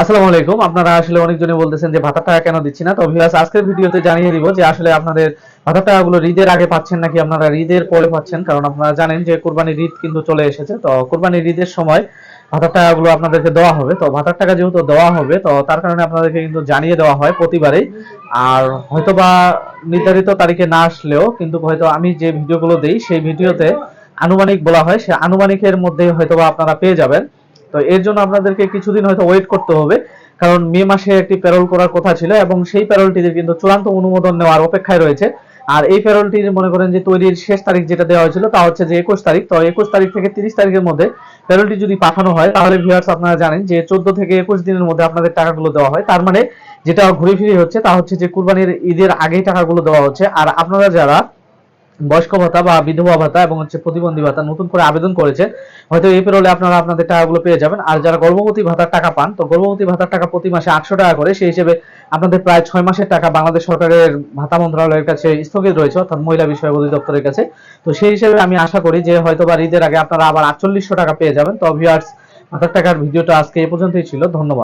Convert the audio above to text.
আসসালামু আলাইকুম। আপনারা আসলে অনেকজনে বলতেছেন যে ভাতার টাকা কেন দিচ্ছি না। তো ভিউয়ার্স আজকের ভিডিওতে জানিয়ে দিব যে আসলে আপনাদের ভাতার টাকাগুলো ঈদের আগে পাচ্ছেন নাকি আপনারা ঈদের পরে পাচ্ছেন? কারণ আপনারা জানেন যে কুরবানির ঈদ কিন্তু চলে এসেছে। তো কুরবানির ঈদের সময় ভাতার টাকাগুলো আপনাদেরকে দেওয়া হবে। তো ভাতার টাকা যেহেতু দেওয়া হবে, তো তার কারণে আপনাদেরকে কিন্তু জানিয়ে দেওয়া হয় প্রতিবারেই। আর হয়তোবা নির্ধারিত তারিখে না আসলেও, কিন্তু হয়তো আমি যে ভিডিওগুলো দেই, সেই ভিডিওতে আনুমানিক বলা হয়, সে আনুমানিকের মধ্যে হয়তোবা আপনারা পেয়ে যাবেন। তো এর জন্য আপনাদেরকে কিছুদিন হয়তো ওয়েট করতে হবে, কারণ মে মাসে একটি প্যারোল করার কথা ছিল এবং সেই প্যারোলটিতে কিন্তু চূড়ান্ত অনুমোদন নেওয়ার অপেক্ষায় রয়েছে। আর এই প্যারোলটির মনে করেন যে তৈরির শেষ তারিখ যেটা দেওয়া হয়েছিল তা হচ্ছে যে একুশ তারিখ। তো একুশ তারিখ থেকে তিরিশ তারিখের মধ্যে প্যারোলটি যদি পাঠানো হয়, তাহলে ভিউয়ার্স আপনারা জানেন যে চোদ্দ থেকে একুশ দিনের মধ্যে আপনাদের টাকাগুলো দেওয়া হয়। তার মানে যেটা ঘুরে ফিরে হচ্ছে তা হচ্ছে যে কুরবানির ঈদের আগেই টাকাগুলো দেওয়া হচ্ছে। আর আপনারা যারা বয়স্ক ভাতা বা বিধবা ভাতা এবং হচ্ছে প্রতিবন্ধী ভাতা নতুন করে আবেদন করেছে। হয়তো এই পেরোলে আপনারা আপনাদের টাকাগুলো পেয়ে যাবেন। আর যারা গর্ভবতী ভাতার টাকা পান, তো গর্ভবতী ভাতার টাকা প্রতি মাসে আটশো টাকা করে। সেই হিসেবে আপনাদের প্রায় ছয় মাসের টাকা বাংলাদেশ সরকারের ভাতা মন্ত্রণালয়ের কাছে স্থগিত রয়েছে, অর্থাৎ মহিলা বিষয় অধিদপ্তরের কাছে। তো সেই হিসেবে আমি আশা করি যে হয়তো বা ঈদের আগে আপনারা আবার আটচল্লিশশো টাকা পেয়ে যাবেন। তো ভিউয়ার্স ভাতার টাকার ভিডিওটা আজকে এই পর্যন্তই ছিল। ধন্যবাদ।